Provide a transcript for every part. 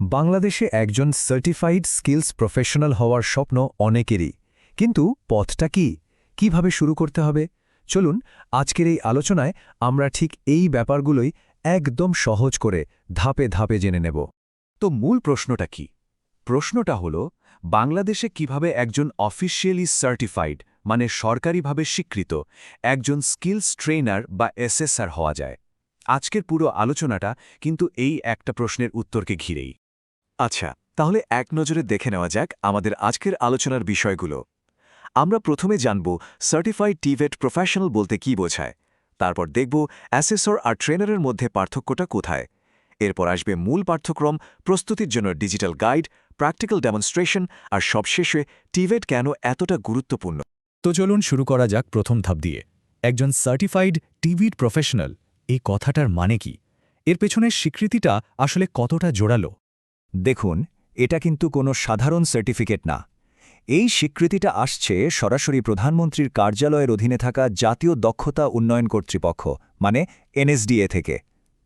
বাংলাদেশে একজন certified skills professional হওয়ার স্বপ্ন অনেকেরই। কিন্তু পথটা কি? কীভাবে শুরু করতে হবে? চলুন, আজকের এই আলোচনায় আমরা ঠিক এই ব্যাপারগুলোই একদম সহজ করে ধাপে ধাপে জেনে নেব। তো মূল প্রশ্নটা কি? প্রশ্নটা হল, বাংলাদেশে কীভাবে একজন অফিসিয়ালি সার্টিফাইড মানে সরকারিভাবে স্বীকৃত, একজন স্কিলস ট্রেনার বা এসএসআর হওয়া যায়? আজকের পুরো আলোচনাটা কিন্তু এই একটা প্রশ্নের উত্তরকে ঘিরেই। আচ্ছা তাহলে এক নজরে দেখে নেওয়া যাক আমাদের আজকের আলোচনার বিষয়গুলো। আমরা প্রথমে জানব সার্টিফাইড টিভেট প্রফেশনাল বলতে কি বোঝায়। তারপর দেখব অ্যাসেসর আর ট্রেনারের মধ্যে পার্থক্যটা কোথায়। এরপর আসবে মূল পাঠ্যক্রম, প্রস্তুতির জন্য ডিজিটাল গাইড প্র্যাকটিক্যাল ডেমনস্ট্রেশন আর সবশেষে টিভেট কেন এতটা গুরুত্বপূর্ণ। তো চলুন শুরু করা যাক প্রথম ধাপ দিয়ে। একজন সার্টিফাইড টিভির প্রফেশনাল এই কথাটার মানে কি? এর পেছনের স্বীকৃতিটা আসলে কতটা জোরালো? দেখুন, এটা কিন্তু কোনো সাধারণ সার্টিফিকেট না। এই স্বীকৃতিটা আসছে সরাসরি প্রধানমন্ত্রীর কার্যালয়ের অধীনে থাকা জাতীয় দক্ষতা উন্নয়ন কর্তৃপক্ষ মানে এনএসডিএ থেকে।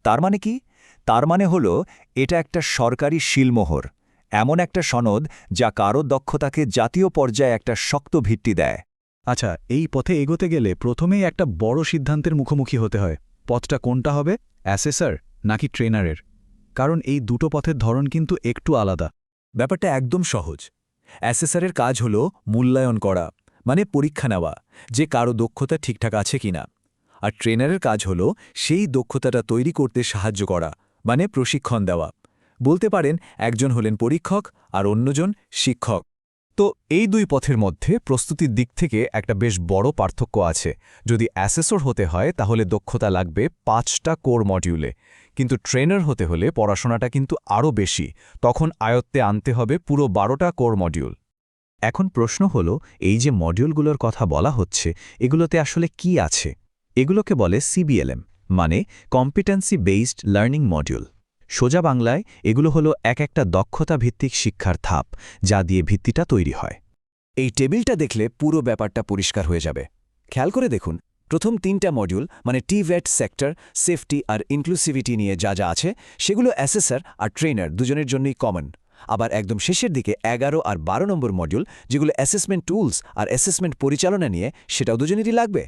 তার মানে কি? তার মানে হল, এটা একটা সরকারি শিলমোহর, এমন একটা সনদ যা কারও দক্ষতাকে জাতীয় পর্যায়ে একটা শক্ত ভিত্তি দেয়। আচ্ছা এই পথে এগোতে গেলে প্রথমেই একটা বড় সিদ্ধান্তের মুখোমুখি হতে হয়। পথটা কোনটা হবে, অ্যাসেসর নাকি ট্রেনারের? কারণ এই দুটো পথের ধরন কিন্তু একটু আলাদা। ব্যাপারটা একদম সহজ। অ্যাসেসরের কাজ হল মূল্যায়ন করা মানে পরীক্ষা নেওয়া, যে কারও দক্ষতা ঠিকঠাক আছে কিনা আর ট্রেনারের কাজ হল সেই দক্ষতাটা তৈরি করতে সাহায্য করা মানে প্রশিক্ষণ দেওয়া। বলতে পারেন, একজন হলেন পরীক্ষক আর অন্যজন শিক্ষক। তো এই দুই পথের মধ্যে প্রস্তুতির দিক থেকে একটা বেশ বড় পার্থক্য আছে। যদি অ্যাসেসর হতে হয়, তাহলে দক্ষতা লাগবে পাঁচটা কোর মডিউলে। কিন্তু ট্রেনার হতে হলে পড়াশোনাটা কিন্তু আরও বেশি। তখন আয়ত্তে আনতে হবে পুরো বারোটা কোর মডিউল। এখন প্রশ্ন হল, এই যে মডিউলগুলোর কথা বলা হচ্ছে, এগুলোতে আসলে কি আছে? এগুলোকে বলে সিবিএলএম মানে কম্পিটেন্সি বেসড লার্নিং মডিউল সোজা বাংলায় এগুলো হলো এক একটা দক্ষতা ভিত্তিক শিক্ষার ধাপ, যা দিয়ে ভিত্তিটা তৈরি হয়। এই টেবিলটা দেখলে পুরো ব্যাপারটা পরিষ্কার হয়ে যাবে। খেয়াল করে দেখুন প্রথম তিনটা মডিউল মানে টিভেট সেক্টর সেফটি আর ইনক্লুসিভিটি নিয়ে যা যা আছে, সেগুলো অ্যাসেসর আর ট্রেনার দুজনের জন্যই কমন আবার একদম শেষের দিকে এগারো আর বারো নম্বর মডিউল যেগুলো অ্যাসেসমেন্ট টুলস আর অ্যাসেসমেন্ট পরিচালনা নিয়ে, সেটাও দুজনেরই লাগবে।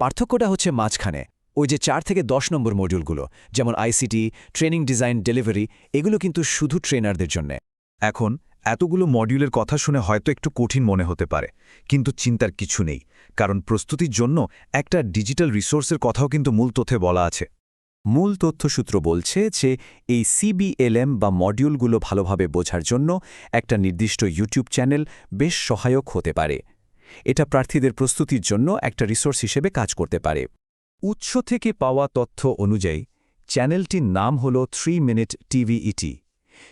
পার্থক্যটা হচ্ছে মাঝখানে। ওই যে চার থেকে দশ নম্বর মডিউলগুলো যেমন আইসিটি ট্রেনিং ডিজাইন ডেলিভারি এগুলো কিন্তু শুধু ট্রেনারদের জন্যে। এখন এতগুলো মডিউলের কথা শুনে হয়তো একটু কঠিন মনে হতে পারে, কিন্তু চিন্তার কিছু নেই, কারণ প্রস্তুতির জন্য একটা ডিজিটাল রিসোর্সের কথাও কিন্তু মূল তথ্যে বলা আছে। মূল তথ্যসূত্র বলছে যে, এই সিবিএলএম বা মডিউলগুলো ভালোভাবে বোঝার জন্য একটা নির্দিষ্ট ইউটিউব চ্যানেল বেশ সহায়ক হতে পারে। এটা প্রার্থীদের প্রস্তুতির জন্য একটা রিসোর্স হিসেবে কাজ করতে পারে। উৎস থেকে পাওয়া তথ্য অনুযায়ী, চ্যানেলটির নাম হল থ্রি মিনিট টিভিইটি।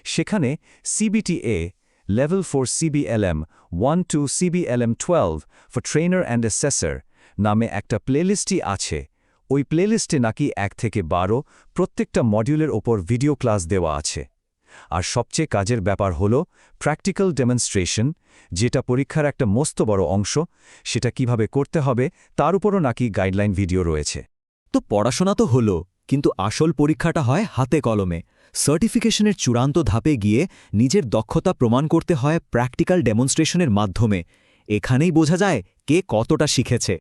সেখানে CBTA level for CBLM one two CBLM twelve for trainer and assessor নামে একটা প্লেলিস্টই আছে। ওই প্লেলিস্টে নাকি এক থেকে বারো প্রত্যেকটা মডিউলের ওপর ভিডিও ক্লাস দেওয়া আছে। আর সবচেয়ে কাজের ব্যাপার হল প্র্যাকটিক্যাল ডেমনস্ট্রেশন, যেটা পরীক্ষার একটা মস্ত বড় অংশ, সেটা কীভাবে করতে হবে, তার উপরও নাকি গাইডলাইন ভিডিও রয়েছে। তো পড়াশোনা তো হলো, কিন্তু আসল পরীক্ষাটা হয় হাতে কলমে। সার্টিফিকেশনের চূড়ান্ত ধাপে গিয়ে নিজের দক্ষতা প্রমাণ করতে হয় প্র্যাকটিক্যাল ডেমনস্ট্রেশনের মাধ্যমে। এখানেই বোঝা যায় কে কতটা শিখেছে।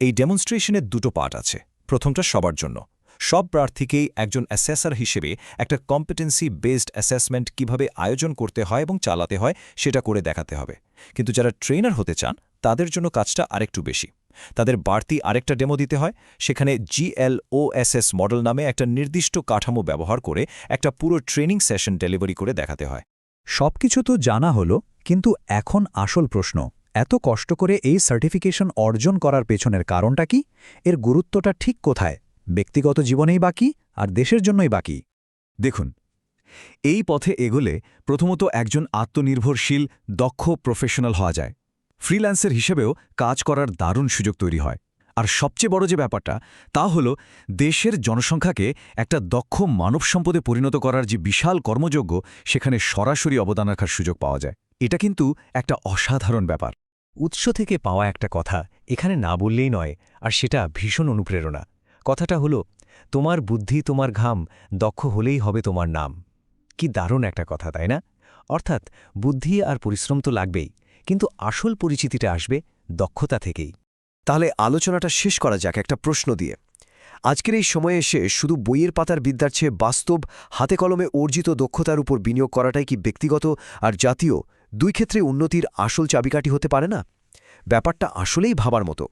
এই ডেমনস্ট্রেশনের দুটো পার্ট আছে। প্রথমটা সবার জন্য। সব প্রার্থীকেই একজন অ্যাসেসর হিসেবে একটা কম্পিটেন্সি বেসড অ্যাসেসমেন্ট কীভাবে আয়োজন করতে হয় এবং চালাতে হয় সেটা করে দেখাতে হবে। কিন্তু যারা ট্রেনার হতে চান, তাদের জন্য কাজটা আরেকটু বেশি। তাদের বাড়তি আরেকটা ডেমো দিতে হয়, সেখানে জিএলওএসএস মডেল নামে একটা নির্দিষ্ট কাঠামো ব্যবহার করে একটা পুরো ট্রেনিং সেশন ডেলিভারি করে দেখাতে হয়। সবকিছু তো জানা হলো, কিন্তু এখন আসল প্রশ্ন, এত কষ্ট করে এই সার্টিফিকেশন অর্জন করার পেছনের কারণটা কি? এর গুরুত্বটা ঠিক কোথায়? ব্যক্তিগত জীবনেই বাকি, আর দেশের জন্যই বাকি? দেখুন, এই পথে এগোলে প্রথমত একজন আত্মনির্ভরশীল, দক্ষ প্রফেশনাল হওয়া যায়। ফ্রিল্যান্সের হিসেবেও কাজ করার দারুণ সুযোগ তৈরি হয়। আর সবচেয়ে বড় যে ব্যাপারটা, তা হল দেশের জনসংখ্যাকে একটা দক্ষ মানব সম্পদে পরিণত করার যে বিশাল কর্মযোগ্য সেখানে সরাসরি অবদান রাখার সুযোগ পাওয়া যায়। এটা কিন্তু একটা অসাধারণ ব্যাপার। উৎস থেকে পাওয়া একটা কথা এখানে না বললেই নয়, আর সেটা ভীষণ অনুপ্রেরণা। কথাটা হলো, তোমার বুদ্ধি, তোমার ঘাম দক্ষ হলেই হবে তোমার নাম। কি দারুণ একটা কথা, তাই না? অর্থাৎ বুদ্ধি আর পরিশ্রম তো লাগবেই। কিন্তু আসল পরিচিতিটা আসবে দক্ষতা থেকেই। তাহলে আলোচনাটা শেষ করা যাক একটা প্রশ্ন দিয়ে। আজকের এই সময়ে এসে শুধু বইয়ের পাতার বিদ্যার চেয়ে বাস্তব, হাতে কলমে অর্জিত দক্ষতার উপর বিনিয়োগ করাটাই কি ব্যক্তিগত আর জাতীয়? দুই ক্ষেত্রে উন্নতির আসল চাবিকাঠি হতে পারে না? ব্যাপারটা আসলেই ভাবার মতো।